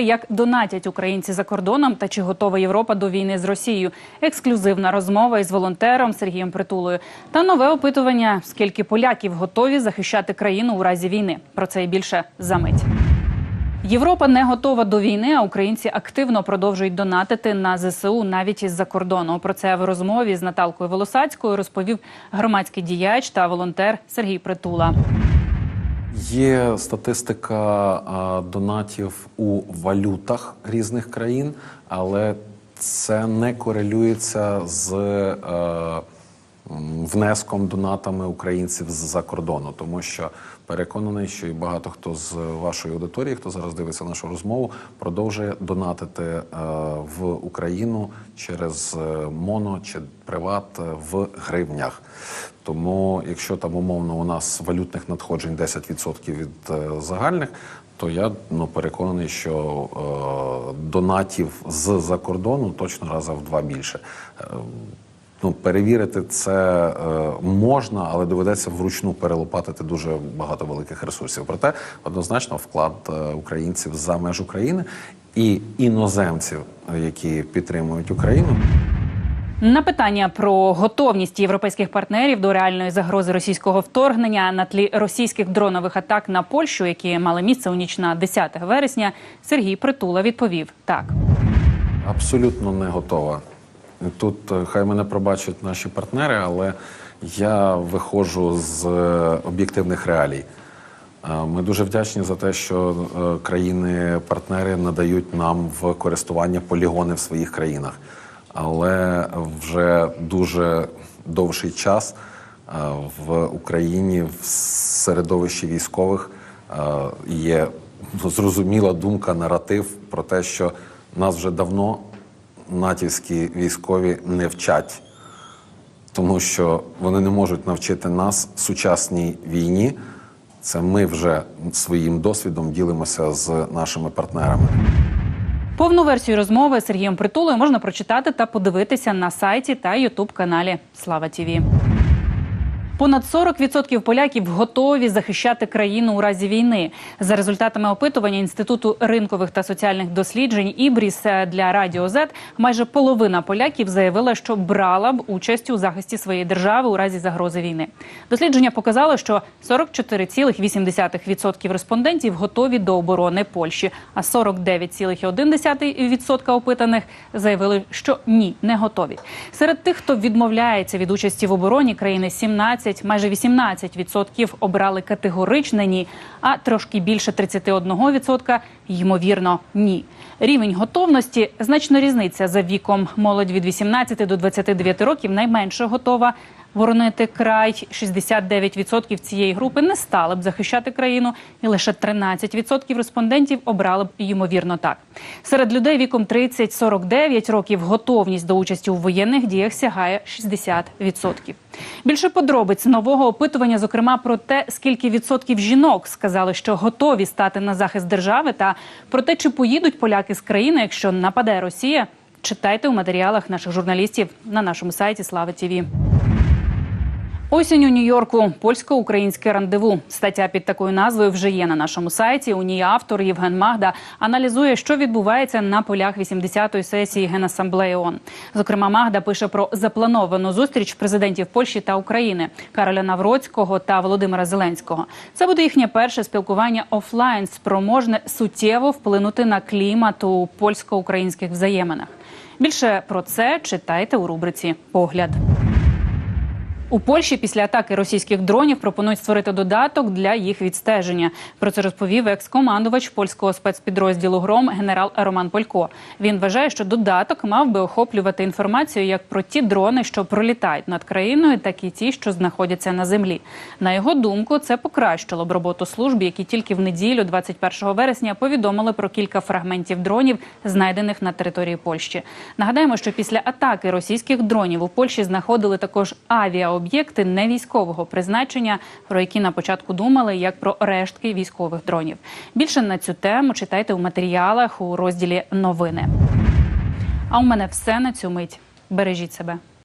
Як донатять українці за кордоном та чи готова Європа до війни з Росією? Ексклюзивна розмова із волонтером Сергієм Притулою та нове опитування: скільки поляків готові захищати країну у разі війни? Про це і більше за мить. Європа не готова до війни, а українці активно продовжують донатити на ЗСУ навіть із-за кордону. Про це в розмові з Наталкою Волосацькою розповів громадський діяч та волонтер Сергій Притула. Є статистика донатів у валютах різних країн, але це не корелюється з е, внеском донатами українців з-за кордону, тому що переконаний, що і багато хто з вашої аудиторії, хто зараз дивиться нашу розмову, продовжує донатити е, в Україну через е, моно чи приват е, в гривнях. Тому, якщо там умовно у нас валютних надходжень 10% від загальних, то я ну переконаний, що е, донатів з-за кордону точно раза в два більше. Е, Ну, перевірити це е, можна, але доведеться вручну перелопатити дуже багато великих ресурсів. Проте однозначно вклад е, українців за меж України і іноземців, які підтримують Україну. На питання про готовність європейських партнерів до реальної загрози російського вторгнення на тлі російських дронових атак на Польщу, які мали місце у ніч на 10 вересня, Сергій Притула відповів так. Абсолютно не готова. Тут е, хай мене пробачать наші партнери, але я виходжу з е, об'єктивних реалій. Е, Ми дуже вдячні за те, що країни-партнери надають нам в користування полігони в своїх країнах. Але вже дуже довший час в Україні в середовищі військових є зрозуміла думка, наратив про те, що нас вже давно натівські військові не вчать, тому що вони не можуть навчити нас сучасній війні. Це ми вже своїм досвідом ділимося з нашими партнерами. Повну версію розмови з Сергієм Притулою можна прочитати та подивитися на сайті та Ютуб каналі Слава Тіві. Понад 40% поляків готові захищати країну у разі війни. За результатами опитування інституту ринкових та соціальних досліджень Ібріс для Радіо Z, майже половина поляків заявила, що брала б участь у захисті своєї держави у разі загрози війни. Дослідження показало, що 44,8% респондентів готові до оборони Польщі, а 49,1% опитаних заявили, що ні, не готові. Серед тих, хто відмовляється від участі в обороні країни, 17, майже 18% обрали категоричне ні, а трошки більше 31% ймовірно ні. Рівень готовності значно різниця за віком. Молодь від 18 до 29 років найменше готова. Воронити край 69% цієї групи не стали б захищати країну, і лише 13% респондентів обрали б ймовірно так. Серед людей віком 30-49 років готовність до участі у воєнних діях сягає 60%. Більше подробиць нового опитування, зокрема про те, скільки відсотків жінок сказали, що готові стати на захист держави, та про те, чи поїдуть поляки з країни, якщо нападе Росія. Читайте у матеріалах наших журналістів на нашому сайті Слава Тіві. Осінь у Нью-Йорку польсько-українське рандеву. Стаття під такою назвою вже є на нашому сайті. У ній автор Євген Магда аналізує, що відбувається на полях 80-ї сесії Генасамблеї ООН. Зокрема, Магда пише про заплановану зустріч президентів Польщі та України Кароля Навроцького та Володимира Зеленського. Це буде їхнє перше спілкування офлайн, спроможне суттєво вплинути на клімат у польсько-українських взаєминах. Більше про це читайте у рубриці Погляд. У Польщі після атаки російських дронів пропонують створити додаток для їх відстеження. Про це розповів екс-командувач польського спецпідрозділу Гром генерал Роман Полько. Він вважає, що додаток мав би охоплювати інформацію як про ті дрони, що пролітають над країною, так і ті, що знаходяться на землі. На його думку, це покращило б роботу служб, які тільки в неділю, 21 вересня, повідомили про кілька фрагментів дронів, знайдених на території Польщі. Нагадаємо, що після атаки російських дронів у Польщі знаходили також авіа об'єкти не військового призначення, про які на початку думали як про рештки військових дронів. Більше на цю тему читайте у матеріалах у розділі новини. А у мене все на цю мить. Бережіть себе.